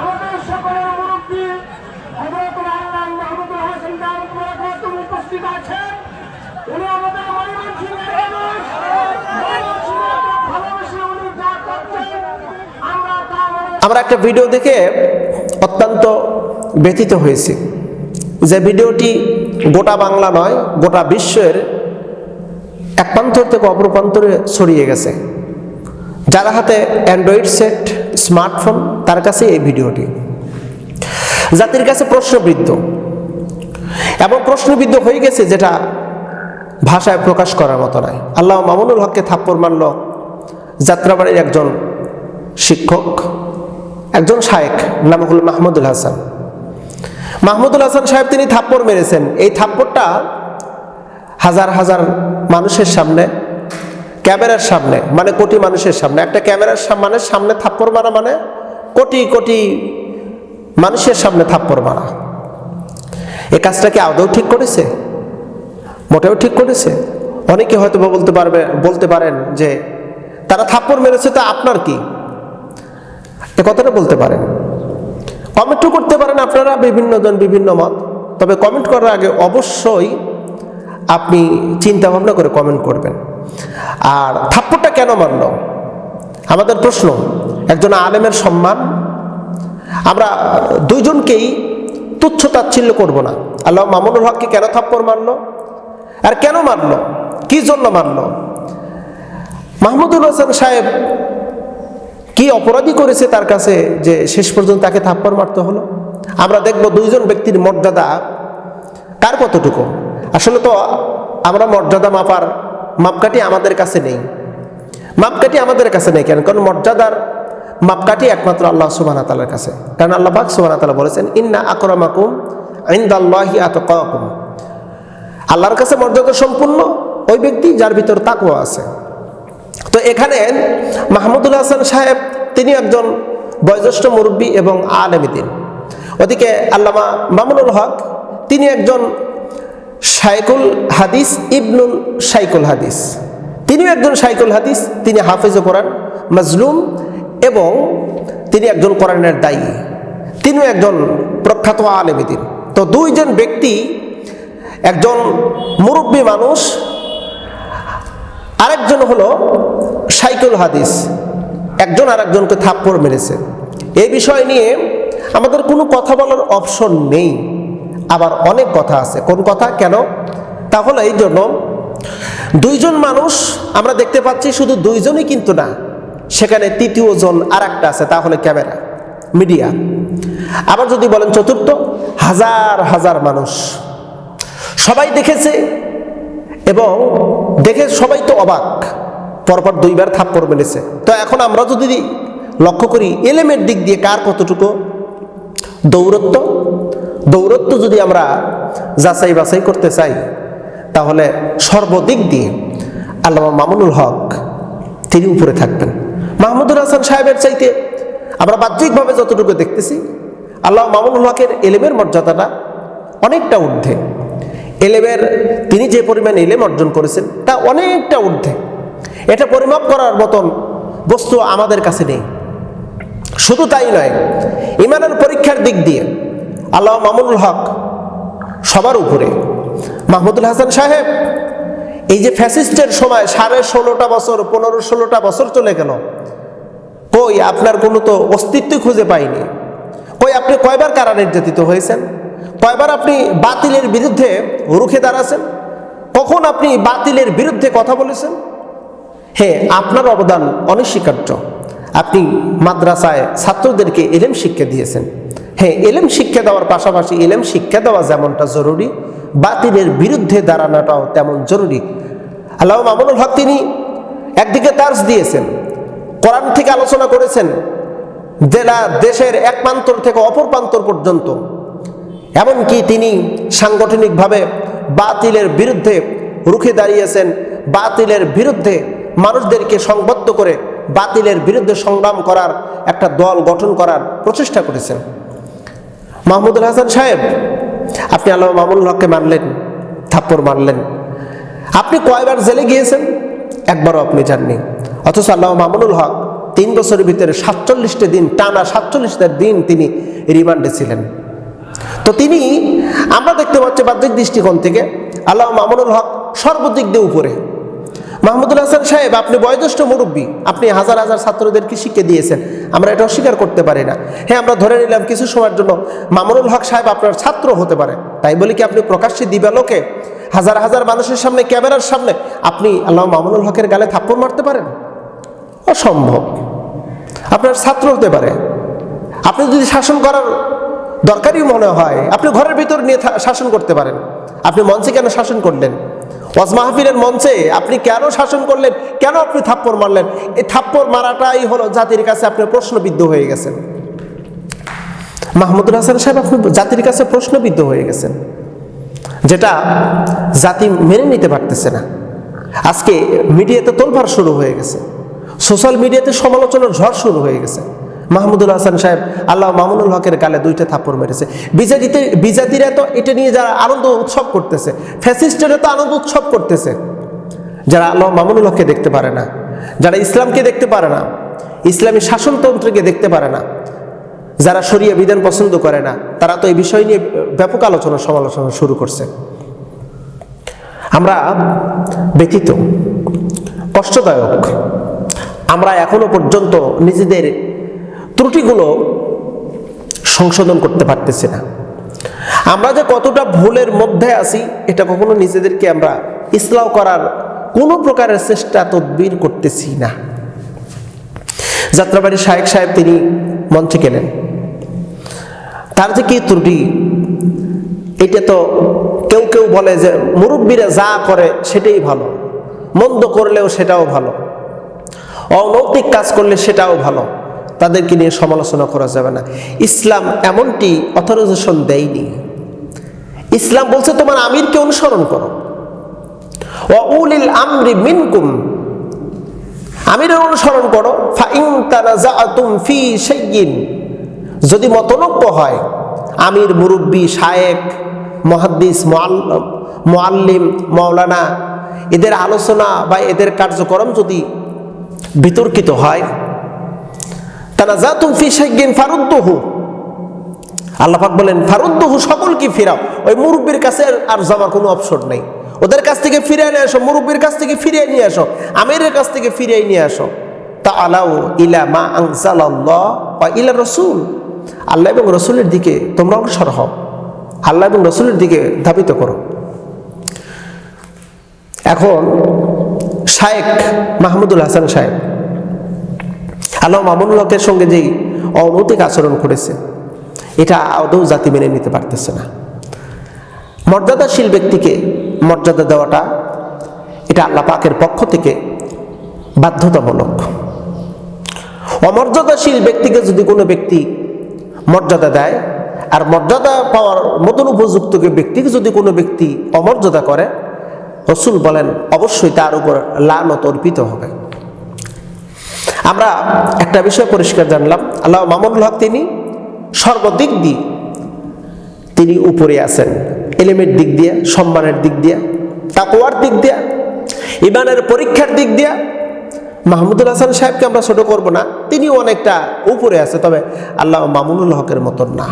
আমাদের সকলের মুরব্বী আল্লাহ হাসান উপস্থিত আছেন। উনি আমাদের আমরা একটা ভিডিও দেখে অত্যন্ত ব্যথিত হয়েছি। যে ভিডিওটি গোটা বাংলা নয়, গোটা বিশ্বের এক প্রান্তর থেকে অপর প্রান্তরে ছড়িয়ে গেছে। যার হাতে অ্যান্ড্রয়েড সেট স্মার্টফোন তার কাছে এই ভিডিওটি। জাতির কাছে প্রশ্নবৃদ্ধ। এবং প্রশ্নবিদ্ধ হয়ে গেছে যেটা ভাষায় প্রকাশ করার মতো নয়। আল্লাহ মামুনুল হককে থাপ্পড় মারল যাত্রাবাড়ির একজন শিক্ষক, একজন শায়েক নাম হল মাহমুদুল হাসান। মাহমুদুল হাসান সাহেব তিনি থাপ্পড় মেরেছেন। এই থাপ্পড়টা হাজার হাজার মানুষের সামনে, ক্যামেরার সামনে মানে কোটি মানুষের সামনে। একটা ক্যামেরার সাম- মানে সামনে থাপ্পড় মারা মানে কোটি কোটি মানুষের সামনে থাপ্পড় মারা। এ কাজটা কি আদৌ ঠিক করেছে? মোটেও ঠিক করেছে। অনেকে হয়তো বলতে পারবে বলতে পারেন যে, তারা থাপ্পড় মেরেছে তো আপনার কি? এ কথাটা বলতে পারেন। কমেন্টও করতে পারেন আপনারা বিভিন্ন জন বিভিন্ন মত। তবে কমেন্ট করার আগে অবশ্যই আপনি চিন্তা ভাবনা করে কমেন্ট করবেন। আর থাপ্পড়টা কেন মারল? আমাদের প্রশ্ন। একজন আলেমের সম্মান। আমরা দুইজনকেই তুচ্ছ তাচ্ছিল্য করব না। আল্লাহ মামুনুল হককে কেন থাপ্পড় মারলো? আর কেন মারলো? কি জন্য মারলো? মাহমুদুল হাসান সাহেব কি অপরাধী করেছে তার কাছে যে শেষ পর্যন্ত তাকে থাপ্পড় মারতে হলো? আমরা দেখব দুইজন ব্যক্তির মর্যাদা কার কতটুকু? আসলে তো আমরা মর্যাদা মাপার মাপকাঠি আমাদের কাছে নেই। মাপকাঠি আমাদের কাছে নেই কেন? কারণ মর্যাদার মাপকাঠি একমাত্র আল্লাহ সুবাহ তালার কাছে। কারণ আল্লাহ পাক সুবাহ তালা বলেছেন, ইন্না আকরামাকুম ইন্দাল্লাহি আতকাকুম। আল্লাহর কাছে মর্যাদা সম্পূর্ণ, ওই ব্যক্তি যার ভিতর তাকুয়া আছে। তো এখানে মাহমুদুল হাসান সাহেব তিনি একজন বয়োজ্যেষ্ঠ মুরব্বী এবং আলেমিদিন ওদিকে আল্লামা মামুনুল হক, তিনি একজন সাইকুল হাদিস, ইবনুল শাইকুল হাদিস। তিনিও একজন শাইকুল হাদিস, তিনি হাফিজ কোরআন, মাজলুম। এবং তিনি একজন কোরআনের দায়ী। তিনিও একজন প্রখ্যাত আলেমিদিন তো দুইজন ব্যক্তি, একজন মুরব্বী মানুষ, আরেকজন হলো সাইকুল হাদিস। একজন আরেকজনকে থাপ্পড় মেরেছে। এই বিষয় নিয়ে আমাদের কোনো কথা বলার অপশন নেই। আবার অনেক কথা আছে। কোন কথা? কেন? তাহলে এই জন্য, দুইজন মানুষ আমরা দেখতে পাচ্ছি শুধু দুইজনই কিন্তু না। সেখানে তৃতীয় জন আর একটা আছে তাহলে ক্যামেরা, মিডিয়া। আবার যদি বলেন চতুর্থ, হাজার হাজার মানুষ। সবাই দেখেছে এবং দেখে সবাই তো অবাক। পরপর দুইবার থাপ্পড় মেরেছে। তো এখন আমরা যদি লক্ষ্য করি, এলেমের দিক দিয়ে কার কতটুকু? দৌরত্ব। দৌরত্ব যদি আমরা যাচাই বাছাই করতে চাই, তাহলে সর্বদিক দিয়ে আল্লাহ মামুনুল হক তিনি উপরে থাকবেন। মাহমুদুল হাসান সাহেবের চাইতে আমরা বাহ্যিকভাবে যতটুকু দেখতেছি, আল্লাহ মামুনুল হকের এলেমের মর্যাদাটা অনেকটা ঊর্ধ্বে। এলেমের, তিনি যে পরিমাণ এলেম অর্জন করেছেন, তা অনেকটা ঊর্ধ্বে। এটা পরিমাপ করার মতন বস্তু আমাদের কাছে নেই। শুধু তাই নয়, ইমানের পরীক্ষার দিক দিয়ে আল্লাহ মামুনুল হক সবার উপরে। মাহমুদুল হাসান সাহেব, এই যে ফ্যাসিস্টের সময় সাড়ে ষোলোটা বছর, পনেরো ষোলোটা বছর চলে গেল কই, আপনার কোনো তো অস্তিত্বই খুঁজে পাইনি। কই, আপনি কয়বার কারা নির্যাতিত হয়েছেন? কয়বার আপনি বাতিলের বিরুদ্ধে রুখে দাঁড়াছেন? কখন আপনি বাতিলের বিরুদ্ধে কথা বলেছেন? হ্যাঁ আপনার অবদান অনস্বীকার্য। আপনি মাদ্রাসায় ছাত্রদেরকে এলেম শিক্ষা দিয়েছেন। হ্যাঁ এলেম শিক্ষা দেওয়ার পাশাপাশি এলেম শিক্ষা দেওয়া যেমনটা জরুরি, বাতিলের বিরুদ্ধে দাঁড়ানোটাও তেমন জরুরি। আল্লাহ মামুনুল হক তিনি একদিকে তার্স দিয়েছেন কোরআন থেকে আলোচনা করেছেন জেলা দেশের এক প্রান্তর থেকে অপর প্রান্তর পর্যন্ত। এমনকি তিনি সাংগঠনিকভাবে বাতিলের বিরুদ্ধে রুখে দাঁড়িয়েছেন, বাতিলের বিরুদ্ধে মানুষদেরকে সংবদ্ধ করে বাতিলের বিরুদ্ধে সংগ্রাম করার একটা দল গঠন করার প্রচেষ্টা করেছেন। মাহমুদুল হাসান সাহেব, আপনি আল্লাহ মামুল হককে মানলেন, থাপ্পড় মারলেন। আপনি কয়বার জেলে গিয়েছেন? একবারও আপনি যাননি। অথচ আল্লাহ মামুনুল হক তিন বছরের ভিতরে সাতচল্লিশটা দিন, টানা সাতচল্লিশটা দিন তিনি রিমান্ডে ছিলেন। তো তিনি, আমরা দেখতে পাচ্ছি বাহ্যিক দৃষ্টিকোণ থেকে আল্লাহ মামুনুল হক সর্বদিক দিয়ে উপরে। মাহমুদুল হাসান সাহেব, আপনি বয়োজ্যেষ্ঠ মুরব্বী, আপনি হাজার হাজার ছাত্রদেরকে শিক্ষা দিয়েছেন? আমরা এটা অস্বীকার করতে পারি না। হ্যাঁ আমরা ধরে নিলাম কিছু সময়ের জন্য মামুনুল হক সাহেব আপনার ছাত্র হতে পারে। তাই বলি কি, আপনি প্রকাশ্যে দিবালোকে হাজার হাজার মানুষের সামনে, ক্যামেরার সামনে, আপনি আল্লাহ মামুনুল হকের গালে থাপ্পড় মারতে পারেন? অসম্ভব। আপনার ছাত্র হতে পারে। আপনি যদি শাসন করার দরকারই মনে হয়, আপনি ঘরের ভিতর নিয়ে শাসন করতে পারেন। আপনি মঞ্চে কেন শাসন করলেন? ওয়াজ মাহফিলের মঞ্চে আপনি কেন শাসন করলেন? কেন আপনি থাপ্পড় মারলেন? এই থাপ্পড় মারাটাই হলো জাতির কাছে আপনি প্রশ্নবিদ্ধ হয়ে গেছেন। মাহমুদুল হাসান সাহেব, আপনি জাতির কাছে প্রশ্নবিদ্ধ হয়ে গেছেন। যেটা জাতি মেনে নিতে পারতেছে না। আজকে মিডিয়াতে তোলফার শুরু হয়ে গেছে। সোশ্যাল মিডিয়াতে সমালোচনার ঝড় শুরু হয়ে গেছে। মাহমুদুল হাসান সাহেব আল্লাহ মামুনুল হকের গালে দুইটা থাপ্পড় মেরেছে। বিজাতিতে বিজাতিরা তো এটা নিয়ে যারা আনন্দ উৎসব করতেছে, ফ্যাসিস্টেরা তো আনন্দ উৎসব করতেছে। যারা আল্লাহ মামুনুল হককে দেখতে পারে না, যারা ইসলামকে দেখতে পারে না, ইসলামী শাসনতন্ত্রকে দেখতে পারে না, যারা শরিয়া বিধান পছন্দ করে না, তারা তো এই বিষয় নিয়ে ব্যাপক আলোচনা, সমালোচনা শুরু করছে। আমরা ব্যতীত কষ্টদায়ক আমরা এখনও পর্যন্ত নিজেদের ত্রুটিগুলো সংশোধন করতে পারতেছি না। আমরা যে কতটা ভুলের মধ্যে আছি, এটা কখনো নিজেদেরকে আমরা ইসলাম করার কোনো প্রকারের চেষ্টা তদবির করতেছি না। যাত্রাবাড়ি শায়েক সাহেব তিনি মঞ্চে গেলেন। তার যে কি ত্রুটি, এটা তো কেউ কেউ বলে যে, মুরব্বীরা যা করে সেটাই ভালো, মন্দ করলেও সেটাও ভালো। অনৈতিক কাজ করলে সেটাও ভালো। তাদেরকে নিয়ে সমালোচনা করা যাবে না। ইসলাম এমনটি অথরাইজেশন দেয়নি। ইসলাম বলছে, তোমার আমিরকে অনুসরণ করো। উলিল আমরি মিনকুম। আমিরের অনুসরণ করো ফি শাইইন। যদি মতনৈক্য হয়, আমির, মুরব্বী, শায়েক, মহাদ্দিস মোয়াল্লিম মৌলানা এদের আলোচনা বা এদের কার্যক্রম যদি বিতর্কিত হয়। তারা যা তুমি ফি শাইইন ফারুদ্দহু। আল্লাহাক বলেন, ফারুদ্দহু সকলকে ফিরাও। ওই মুরব্বীর কাছে আর যাওয়ার কোনো অপশন নেই। ওদের কাছ থেকে ফিরিয়ে নিয়ে আসো, মুরব্বীর কাছ থেকে ফিরিয়ে নিয়ে আসো, আমিরের কাছ থেকে ফিরিয়ে নিয়ে আসো। তা আলাউ ইলা মা আনসালাল্লাহ বা ইলা রসুল। আল্লাহ এবং রসুলের দিকে তোমরা অগ্রসর হও। আল্লাহ এবং রসুলের দিকে ধাবিত করো। এখন শায়েক মাহমুদুল হাসান সাহেব। আল্লাহ মামুনুল হকের সঙ্গে যেই অনৈতিক আচরণ করেছে, এটা আদৌ জাতি মেনে নিতে পারতেছে না। মর্যাদাশীল ব্যক্তিকে মর্যাদা দেওয়াটা এটা আল্লাহ পাকের পক্ষ থেকে বাধ্যতামূলক। অমর্যাদাশীল ব্যক্তিকে যদি কোনো ব্যক্তি মর্যাদা দেয়, আর মর্যাদা পাওয়ার মতন উপযুক্ত ব্যক্তিকে যদি কোনো ব্যক্তি অমর্যাদা করে রসুল বলেন, অবশ্যই তার উপর লানত অর্পিত হবে। আমরা একটা বিষয় পরিষ্কার জানলাম। আল্লাহ মামুনুল হক তিনি সর্বদিক দিয়ে তিনি উপরে আছেন। এলিমের দিক দিয়ে, সম্মানের দিক দিয়ে তাকুয়ার দিক দিয়ে ইমানের পরীক্ষার দিক দিয়ে মাহমুদুল হাসান সাহেবকে আমরা ছোট করব না। তিনিও অনেকটা উপরে আছে, তবে আল্লাহ মামুনুল হকের মতন না।